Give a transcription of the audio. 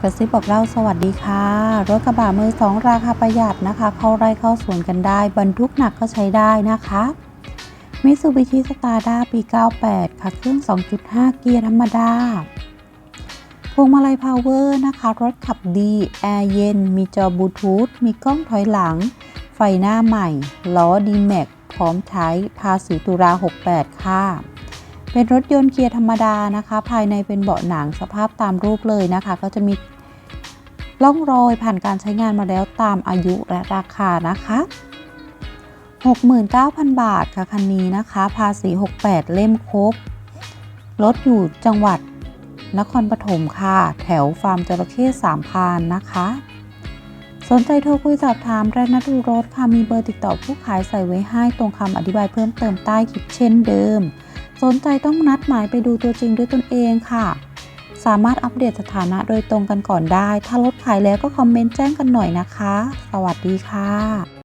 กระซิบบอกเล่าสวัสดีค่ะ รถกระบะมือสองราคาประหยัดนะคะ เข้าไร่เข้าสวนกันได้ บรรทุกหนักก็ใช้ได้นะคะมิซูบิชิสตาร์ด้าปี 98 ค่ะ เครื่อง 2.5 เกียร์ธรรมดา พวงมาลัยพาวเวอร์นะคะ รถขับดี แอร์เย็น มีจอบลูทูธ มีกล้องถอยหลัง ไฟหน้าใหม่ ล้อดีแม็กพร้อมใช้ภาษีตุลา 68 ค่ะ เป็นรถยนต์เกียร์ธรรมดานะคะ ภายในเป็นเบาะหนังสภาพตามรูปเลยนะคะ ก็จะมีร่องรอยผ่านการใช้งานมาแล้วตามอายุและราคานะคะ 69,000 บาทค่ะคันนี้นะคะ ภาษี 68 เล่มครบรถอยู่จังหวัดนครปฐมค่ะ แถวฟาร์มจระเข้สามพานนะคะ สนใจโทรคุยสอบถามและนัดดูรถค่ะ มีเบอร์ติดต่อผู้ขายใส่ไว้ให้ตรงคำอธิบายเพิ่มเติมใต้คลิปเช่นเดิม สนใจต้องนัดหมายไปดูตัวจริงด้วยตนเองค่ะ สามารถอัปเดตสถานะโดยตรงกันก่อนได้ ถ้าลดขายแล้วก็คอมเมนต์แจ้งกันหน่อยนะคะ สวัสดีค่ะ